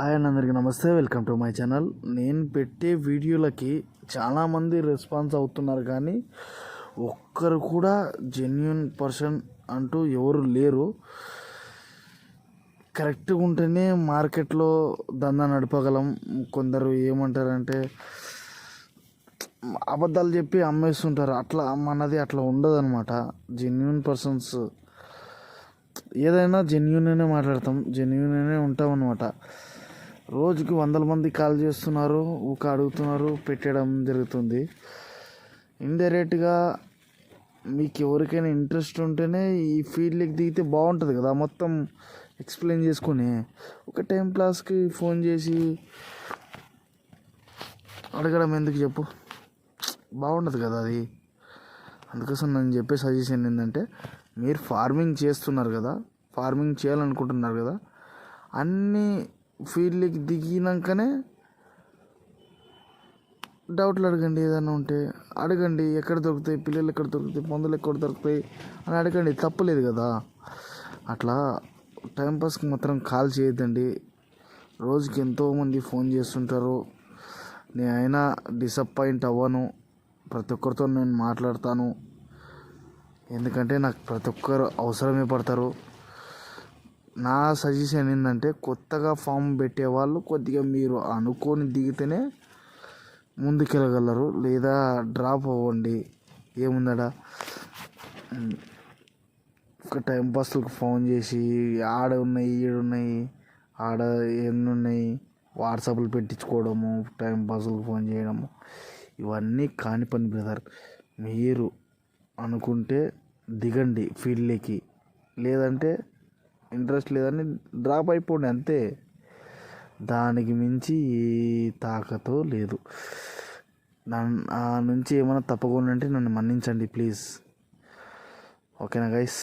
ఆయన అందరికీ నమస్తే వెల్కమ్ టు మై ఛానల్. నేను పెట్టే వీడియోలకి చాలామంది రెస్పాన్స్ అవుతున్నారు కానీ ఒక్కరు కూడా జెన్యున్ పర్సన్ అంటూ ఎవరు లేరు. కరెక్ట్గా ఉంటేనే మార్కెట్లో దందా నడపగలం. కొందరు ఏమంటారంటే అబద్ధాలు చెప్పి అమ్మేస్తుంటారు. అట్లా మనది అట్లా ఉండదు అనమాట జెన్యున్ పర్సన్స్ ఏదైనా జెన్యున్గానే మాట్లాడతాం. జెన్యున్గానే ఉంటాం అనమాట రోజుకి వందల మంది కాల్ చేస్తున్నారు ఊక అడుగుతున్నారు పెట్టడం జరుగుతుంది. ఇండైరెక్ట్గా మీకు ఎవరికైనా ఇంట్రెస్ట్ ఉంటేనే ఈ ఫీల్డ్లోకి దిగితే బాగుంటుంది కదా మొత్తం ఎక్స్ప్లెయిన్ చేసుకొని. ఒక టైం క్లాస్కి ఫోన్ చేసి అడగడం ఎందుకు చెప్పు? బాగుండదు కదా అది. అందుకోసం నేను చెప్పే సజెషన్ ఏంటంటే మీరు ఫార్మింగ్ చేస్తున్నారు కదా ఫార్మింగ్ చేయాలనుకుంటున్నారు కదా అన్నీ ఫీల్డ్కి దిగినాకనే డౌట్లు అడగండి ఏదైనా ఉంటే. అడగండి ఎక్కడ దొరుకుతాయి పిల్లలు ఎక్కడ దొరుకుతాయి మందులు ఎక్కడ దొరుకుతాయి అని అడగండి. తప్పలేదు కదా. అట్లా టైంపాస్కి మాత్రం కాల్ చేయొద్దండి. రోజుకి ఎంతోమంది ఫోన్ చేస్తుంటారు. నేను అయినా డిసప్పాయింట్ అవ్వను. ప్రతి ఒక్కరితో నేను మాట్లాడతాను. ఎందుకంటే నాకు ప్రతి ఒక్కరు అవసరమే పడతారు. నా సజెషన్ ఏంటంటే కొత్తగా ఫామ్ పెట్టే వాళ్ళు కొద్దిగా మీరు అనుకొని దిగితేనే ముందుకెళ్ళగలరు లేదా డ్రాప్ అవ్వండి. ఏముందడా? ఒక టైం పాస్లకు ఫోన్ చేసి ఆడ ఉన్నాయి ఈడున్నాయి ఆడ ఎన్ని ఉన్నాయి వాట్సాప్లు పెట్టించుకోవడము టైం పాస్లకు ఫోన్ చేయడము ఇవన్నీ కాని పని బ్రదర్. మీరు అనుకుంటే దిగండి ఫీల్డ్లోకి. లేదంటే ఇంట్రెస్ట్ లేదని డ్రాప్ అయిపోండి అంతే. దానికి మించి ఏ తాకతో లేదు. నన్ను ఆ నుంచి ఏమైనా తప్పకుండా అంటే నన్ను మన్నించండి ప్లీజ్. ఓకేనా గైస్?